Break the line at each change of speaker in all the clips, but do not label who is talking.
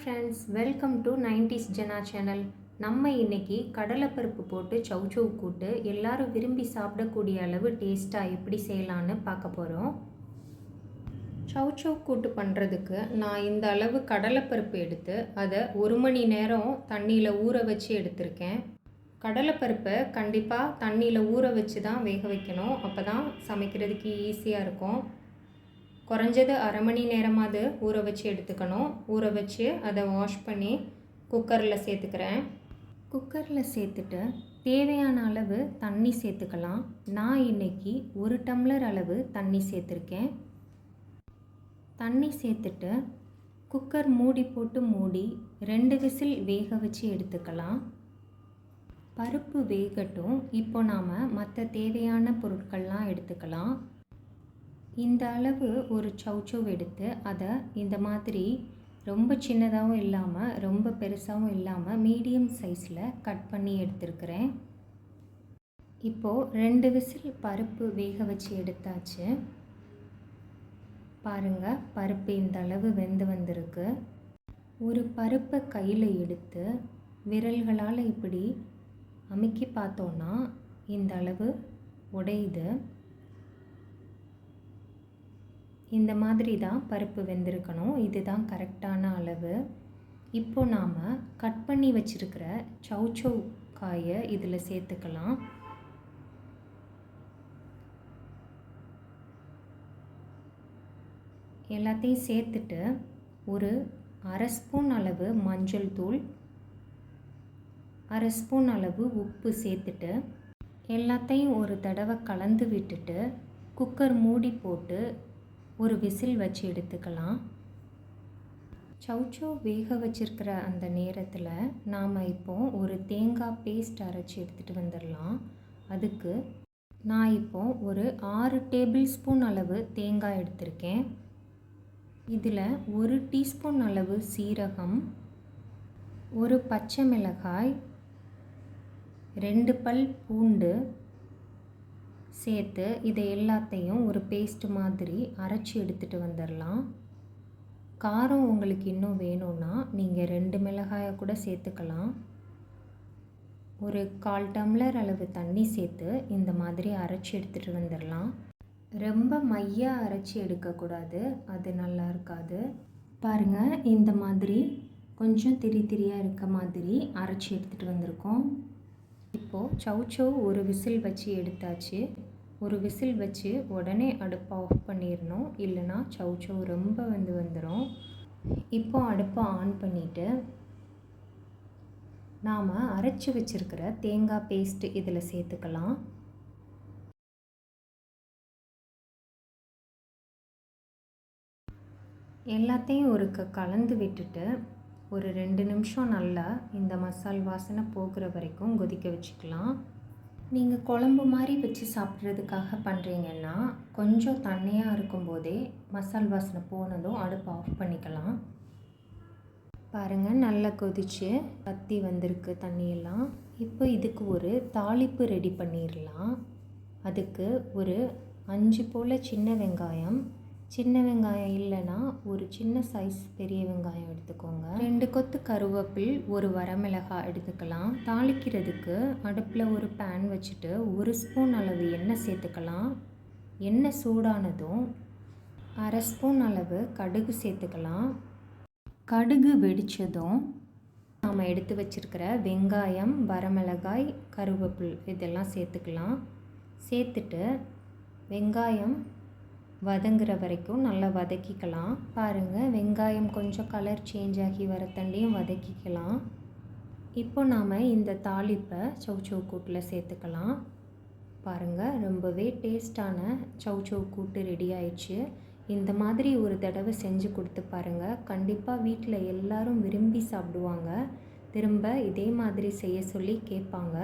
Friends welcome to nineties ஜெனா channel நம்ம இன்னைக்கு கடலைப்பருப்பு போட்டு சௌச்சௌ கூட்டு எல்லாரும் விரும்பி சாப்பிடக்கூடிய அளவு டேஸ்ட்டாக எப்படி செய்யலான்னு பார்க்க போகிறோம் சௌச்சௌ கூட்டு பண்ணுறதுக்கு நான் இந்த அளவு கடலைப்பருப்பு எடுத்து அதை ஒரு மணி நேரம் தண்ணியில் ஊற வச்சு எடுத்திருக்கேன். கடலைப்பருப்பை கண்டிப்பாக தண்ணியில் ஊற வச்சு தான் வேக வைக்கணும். அப்போ தான் சமைக்கிறதுக்கு ஈஸியாக இருக்கும். குறைஞ்சது அரை மணி நேரமாவது ஊற வச்சு எடுத்துக்கணும். ஊற வச்சு அதை வாஷ் பண்ணி குக்கரில் சேர்த்துக்கிறேன். குக்கரில் சேர்த்துட்டு தேவையான அளவு தண்ணி சேர்த்துக்கலாம். நான் இன்றைக்கி ஒரு டம்ளர் அளவு தண்ணி சேர்த்துருக்கேன். தண்ணி சேர்த்துட்டு குக்கர் மூடி போட்டு மூடி ரெண்டு விசில் வேக வச்சு எடுத்துக்கலாம். பருப்பு வேகட்டும். இப்போ நாம் மற்ற தேவையான பொருட்கள்லாம் எடுத்துக்கலாம். இந்த அளவு ஒரு சவுச்சவ் எடுத்து அதை இந்த மாதிரி ரொம்ப சின்னதாகவும் இல்லாமல் ரொம்ப பெருசாகவும் இல்லாமல் மீடியம் சைஸில் கட் பண்ணி எடுத்துருக்கிறேன். இப்போது ரெண்டு விசில் பருப்பு வேக வச்சு எடுத்தாச்சு. பாருங்கள் பருப்பு இந்த அளவு வெந்து வந்திருக்கு. ஒரு பருப்பை கையில் எடுத்து விரல்களால் இப்படி அமுக்கி பார்த்தோன்னா இந்த அளவு உடையுது. இந்த மாதிரி தான் பருப்பு வெந்திருக்கணும். இதுதான் கரெக்டான அளவு. இப்போ நாம் கட் பண்ணி வச்சுருக்கிற சௌச்சௌ காயை இதில் சேர்த்துக்கலாம். எல்லாத்தையும் சேர்த்துட்டு ஒரு அரை ஸ்பூன் அளவு மஞ்சள் தூள் அரை ஸ்பூன் அளவு உப்பு சேர்த்துட்டு எல்லாத்தையும் ஒரு தடவை கலந்து விட்டுட்டு குக்கர் மூடி போட்டு ஒரு விசில் வச்சு எடுத்துக்கலாம். சவுச்சோ வேக வச்சிருக்கிற அந்த நேரத்தில் நாம் இப்போ ஒரு தேங்காய் பேஸ்ட் அரைச்சி எடுத்துகிட்டு வந்துடலாம். அதுக்கு நான் இப்போது ஒரு ஆறு டேபிள் ஸ்பூன் அளவு தேங்காய் எடுத்திருக்கேன். இதில் ஒரு டீஸ்பூன் அளவு சீரகம் ஒரு பச்சை மிளகாய் ரெண்டு பல் பூண்டு சேர்த்து இதை எல்லாத்தையும் ஒரு பேஸ்ட் மாதிரி அரைச்சி எடுத்துகிட்டு வந்துடலாம். காரம் உங்களுக்கு இன்னும் வேணும்னா நீங்கள் ரெண்டு மிளகாயை கூட சேர்த்துக்கலாம். ஒரு கால் டம்ளர் அளவு தண்ணி சேர்த்து இந்த மாதிரி அரைச்சி எடுத்துகிட்டு வந்துடலாம். ரொம்ப மையாக அரைச்சி எடுக்கக்கூடாது அது நல்லா இருக்காது. பாருங்கள் இந்த மாதிரி கொஞ்சம் திரி திரியாக இருக்க மாதிரி அரைச்சி எடுத்துகிட்டு வந்திருக்கோம். இப்போது சௌச்சௌ ஒரு விசில் வச்சு எடுத்தாச்சு. ஒரு விசில் வச்சு உடனே அடுப்பை ஆஃப் பண்ணிடணும். இல்லைனா சௌச்சௌ ரொம்ப வந்து வந்துடும் இப்போ அடுப்பை ஆன் பண்ணிவிட்டு நாம் அரைச்சி வச்சுருக்கிற தேங்காய் பேஸ்ட்டு இதில் சேர்த்துக்கலாம். எல்லாத்தையும் ஒரு க கலந்து விட்டுட்டு ஒரு ரெண்டு நிமிஷம் நல்லா இந்த மசால் வாசனை போகிற வரைக்கும் கொதிக்க வச்சுக்கலாம். நீங்கள் குழம்பு மாதிரி வச்சு சாப்பிட்றதுக்காக பண்ணுறீங்கன்னா கொஞ்சம் தண்ணியாக இருக்கும்போதே மசால் வாசனை போனதும் அடுப்பு ஆஃப் பண்ணிக்கலாம். பாருங்கள் நல்லா கொதிச்சு கத்தி வந்திருக்கு தண்ணியெல்லாம். இப்போ இதுக்கு ஒரு தாளிப்பு ரெடி பண்ணிடலாம் அதுக்கு ஒரு அஞ்சு போல் சின்ன வெங்காயம் சின்ன வெங்காயம் இல்லைன்னா ஒரு சின்ன சைஸ் பெரிய வெங்காயம் எடுத்துக்கோங்க. ரெண்டு கொத்து கருவேப்பில் ஒரு வரமிளகாய் எடுத்துக்கலாம். தாளிக்கிறதுக்கு அடுப்பில் ஒரு பேன் வச்சுட்டு ஒரு ஸ்பூன் அளவு எண்ணெய் சேர்த்துக்கலாம். எண்ணெய் சூடானதும் அரை ஸ்பூன் அளவு கடுகு சேர்த்துக்கலாம். கடுகு வெடித்ததும் நாம் எடுத்து வச்சுருக்கிற வெங்காயம் வரமிளகாய் கருவேப்பில் இதெல்லாம் சேர்த்துக்கலாம். சேர்த்துட்டு வெங்காயம் வதங்குற வரைக்கும் நல்லா வதக்கிக்கலாம். பாருங்கள் வெங்காயம் கொஞ்சம் கலர் சேஞ்ச் ஆகி வரத்தண்டியும் வதக்கிக்கலாம். இப்போ நாம் இந்த தாளிப்பை சௌச்சௌ கூட்டில் சேர்த்துக்கலாம். பாருங்கள் ரொம்பவே டேஸ்டான சௌச்சௌ கூட்டு ரெடி ஆயிடுச்சு. இந்த மாதிரி ஒரு தடவை செஞ்சு கொடுத்து பாருங்கள் கண்டிப்பாக வீட்டில் எல்லோரும் விரும்பி சாப்பிடுவாங்க. திரும்ப இதே மாதிரி செய்ய சொல்லி கேட்பாங்க.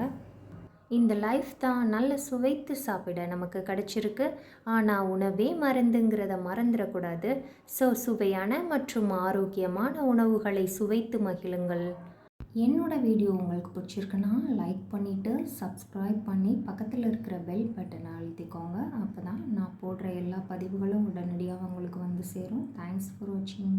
இந்த லைஃப் தான் நல்ல சுவைத்து சாப்பிட நமக்கு கிடச்சிருக்கு. ஆனால் உணவே மருந்துங்கிறத மறந்துடக்கூடாது. ஸோ சுவையான மற்றும் ஆரோக்கியமான உணவுகளை சுவைத்து மகிழுங்கள். என்னோட வீடியோ உங்களுக்கு பிடிச்சிருக்குன்னா லைக் பண்ணிவிட்டு சப்ஸ்கிரைப் பண்ணி பக்கத்தில் இருக்கிற பெல் பட்டனை அழுத்திக்கோங்க. அப்போ தான் நான் போடுற எல்லா பதிவுகளும் உடனடியாக உங்களுக்கு வந்து சேரும். தேங்க்ஸ் ஃபார் வாட்சிங்